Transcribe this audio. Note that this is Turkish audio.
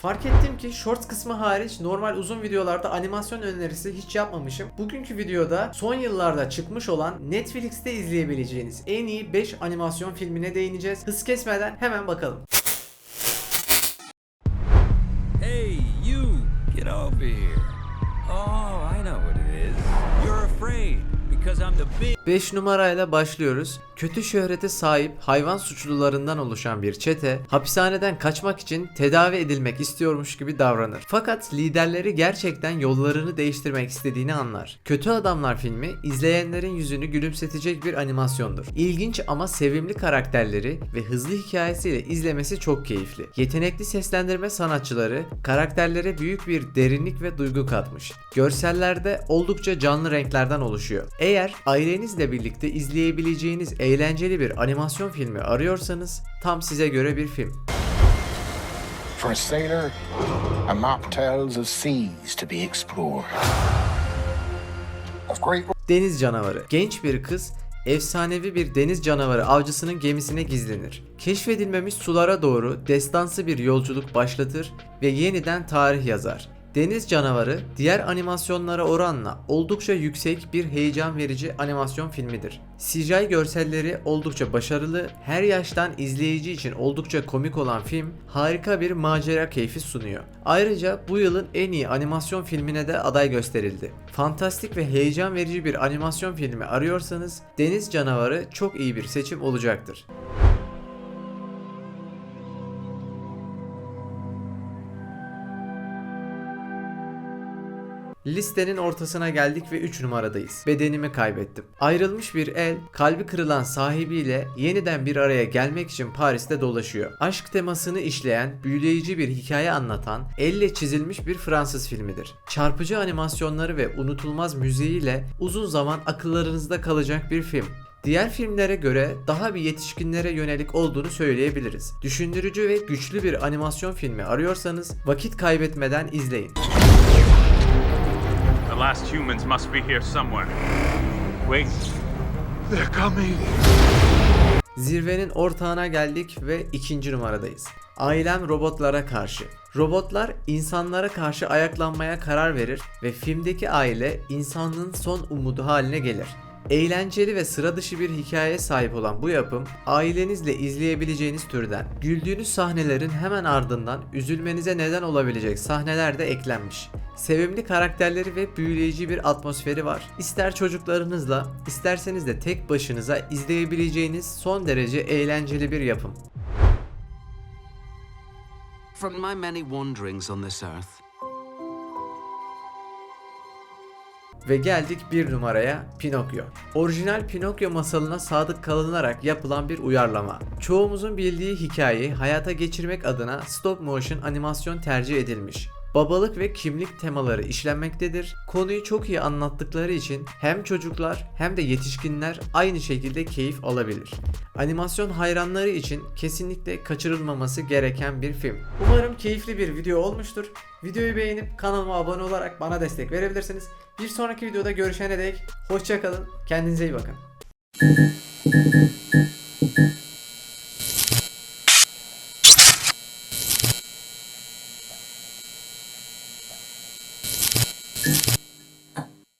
Fark ettim ki shorts kısmı hariç normal uzun videolarda animasyon önerisi hiç yapmamışım. Bugünkü videoda son yıllarda çıkmış olan Netflix'te izleyebileceğiniz en iyi 5 animasyon filmine değineceğiz. Hız kesmeden hemen bakalım. Hey, you! Get over here. Oh, I know what it is. You're afraid because I'm the big. 5 numarayla başlıyoruz. Kötü şöhrete sahip hayvan suçlularından oluşan bir çete hapishaneden kaçmak için tedavi edilmek istiyormuş gibi davranır. Fakat liderleri gerçekten yollarını değiştirmek istediğini anlar. Kötü Adamlar filmi izleyenlerin yüzünü gülümsetecek bir animasyondur. İlginç ama sevimli karakterleri ve hızlı hikayesiyle izlemesi çok keyifli. Yetenekli seslendirme sanatçıları karakterlere büyük bir derinlik ve duygu katmış. Görsellerde oldukça canlı renklerden oluşuyor. Eğer ailenizle birlikte izleyebileceğiniz eğlenceli bir animasyon filmi arıyorsanız tam size göre bir film. For a sailor, a map tells of seas to be explored. Of great Deniz canavarı. Genç bir kız efsanevi bir deniz canavarı avcısının gemisine gizlenir. Keşfedilmemiş sulara doğru destansı bir yolculuk başlatır ve yeniden tarih yazar. Deniz canavarı diğer animasyonlara oranla oldukça yüksek bir heyecan verici animasyon filmidir. CGI görselleri oldukça başarılı, her yaştan izleyici için oldukça komik olan film harika bir macera keyfi sunuyor. Ayrıca bu yılın en iyi animasyon filmine de aday gösterildi. Fantastik ve heyecan verici bir animasyon filmi arıyorsanız Deniz Canavarı çok iyi bir seçim olacaktır. Listenin ortasına geldik ve 3 numaradayız. Bedenimi kaybettim. Ayrılmış bir el, kalbi kırılan sahibiyle yeniden bir araya gelmek için Paris'te dolaşıyor. Aşk temasını işleyen, büyüleyici bir hikaye anlatan, elle çizilmiş bir Fransız filmidir. Çarpıcı animasyonları ve unutulmaz müziğiyle uzun zaman akıllarınızda kalacak bir film. Diğer filmlere göre daha bir yetişkinlere yönelik olduğunu söyleyebiliriz. Düşündürücü ve güçlü bir animasyon filmi arıyorsanız vakit kaybetmeden izleyin. Last humans must be here somewhere. Wait. They're coming. Zirvenin ortağına geldik ve ikinci numaradayız. Ailem robotlara karşı. Robotlar insanlara karşı ayaklanmaya karar verir ve filmdeki aile insanlığın son umudu haline gelir. Eğlenceli ve sıra dışı bir hikayeye sahip olan bu yapım ailenizle izleyebileceğiniz türden. Güldüğünüz sahnelerin hemen ardından üzülmenize neden olabilecek sahneler de eklenmiş. Sevimli karakterleri ve büyüleyici bir atmosferi var. İster çocuklarınızla, isterseniz de tek başınıza izleyebileceğiniz son derece eğlenceli bir yapım. From my many wanderings on this earth, Ve geldik bir numaraya Pinokyo. Orijinal Pinokyo masalına sadık kalınarak yapılan bir uyarlama. Çoğumuzun bildiği hikayeyi hayata geçirmek adına stop motion animasyon tercih edilmiş. Babalık ve kimlik temaları işlenmektedir. Konuyu çok iyi anlattıkları için hem çocuklar hem de yetişkinler aynı şekilde keyif alabilir. Animasyon hayranları için kesinlikle kaçırılmaması gereken bir film. Umarım keyifli bir video olmuştur. Videoyu beğenip kanalıma abone olarak bana destek verebilirsiniz. Bir sonraki videoda görüşene dek hoşçakalın. Kendinize iyi bakın.